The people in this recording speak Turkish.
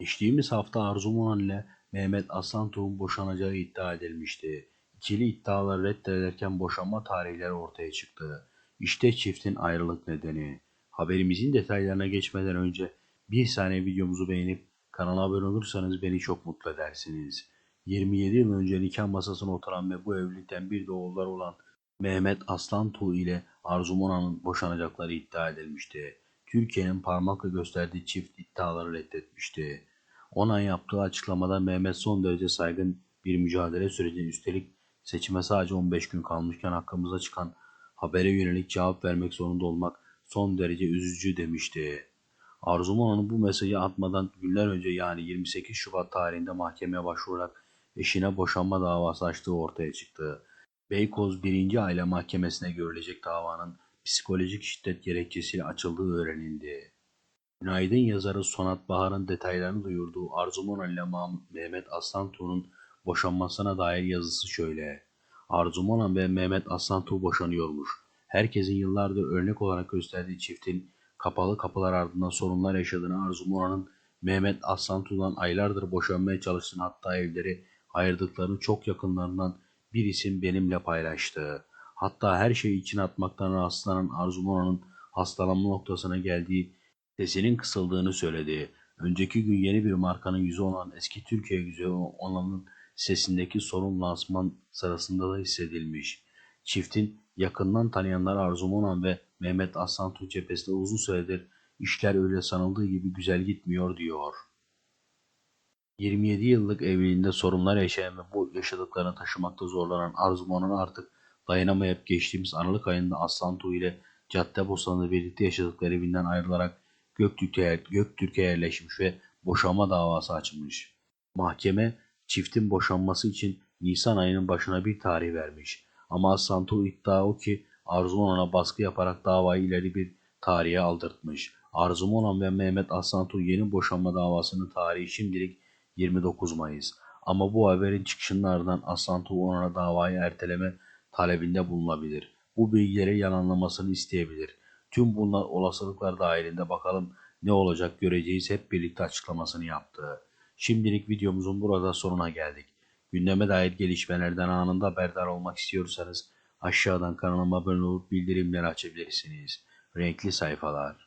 Geçtiğimiz hafta Arzu Munan ile Mehmet Aslantuğ'un boşanacağı iddia edilmişti. İkili iddialar reddedilirken boşanma tarihleri ortaya çıktı. İşte çiftin ayrılık nedeni. Haberimizin detaylarına geçmeden önce bir saniye videomuzu beğenip kanala abone olursanız beni çok mutlu edersiniz. 27 yıl önce nikah masasına oturan ve bu evlilikten bir de oğullar olan Mehmet Aslantuğ ile Arzu Munan'ın boşanacakları iddia edilmişti. Türkiye'nin parmakla gösterdiği çift iddiaları reddetmişti. Ona yaptığı açıklamada Mehmet son derece saygın bir mücadele süreci üstelik seçime sadece 15 gün kalmışken hakkımıza çıkan habere yönelik cevap vermek zorunda olmak son derece üzücü demişti. Arzu Munan'ın bu mesajı atmadan günler önce yani 28 Şubat tarihinde mahkemeye başvurarak eşine boşanma davası açtığı ortaya çıktı. Beykoz 1. Aile Mahkemesi'ne görülecek davanın psikolojik şiddet gerekçesiyle açıldığı öğrenildi. Günaydın yazarı Sonat Bahar'ın detaylarını duyurduğu Arzu Monan ile Mehmet Aslantuğ'un boşanmasına dair yazısı şöyle. Arzu Monan ve Mehmet Aslantuğ boşanıyormuş. Herkesin yıllardır örnek olarak gösterdiği çiftin kapalı kapılar ardından sorunlar yaşadığını Arzu Monan'ın Mehmet Aslantuğ'dan aylardır boşanmaya çalıştığını hatta evleri ayırdıklarını çok yakınlarından bir isim benimle paylaştı. Hatta her şeyi içine atmaktan rahatsızlanan Arzu Monan'ın hastalanma noktasına geldiği sesinin kısıldığını söyledi. Önceki gün yeni bir markanın yüzü olan eski Türkiye güzeli olanın sesindeki sorun lansman sırasında da hissedilmiş. Çiftin yakından tanıyanlar Arzu Monan ve Mehmet Aslan Tuğ cephesinde uzun süredir işler öyle sanıldığı gibi güzel gitmiyor diyor. 27 yıllık evliliğinde sorunlar yaşayan ve bu yaşadıklarını taşımakta zorlanan Arzu Monan artık dayanamayıp geçtiğimiz Aralık ayında Aslan Tuğ ile Caddebostan'da birlikte yaşadıkları evinden ayrılarak Göktürk'e, Göktürk'e yerleşmiş ve boşanma davası açmış. Mahkeme çiftin boşanması için Nisan ayının başına bir tarih vermiş. Ama Aslan Tuğ iddia o ki Arzu Monan'a baskı yaparak davayı ileri bir tarihe aldırtmış. Arzu Monan ve Mehmet Aslan Tuğ yeni boşanma davasının tarihi şimdilik 29 Mayıs. Ama bu haberin çıkışının ardından Aslan Tuğ ona davayı erteleme talebinde bulunabilir. Bu bilgileri yalanlamasını isteyebilir. Tüm bunlar olasılıklar dahilinde bakalım ne olacak göreceğiz hep birlikte açıklamasını yaptı. Şimdilik videomuzun burada sonuna geldik. Gündeme dair gelişmelerden anında haberdar olmak istiyorsanız aşağıdan kanalıma abone olup bildirimleri açabilirsiniz. Renkli sayfalar.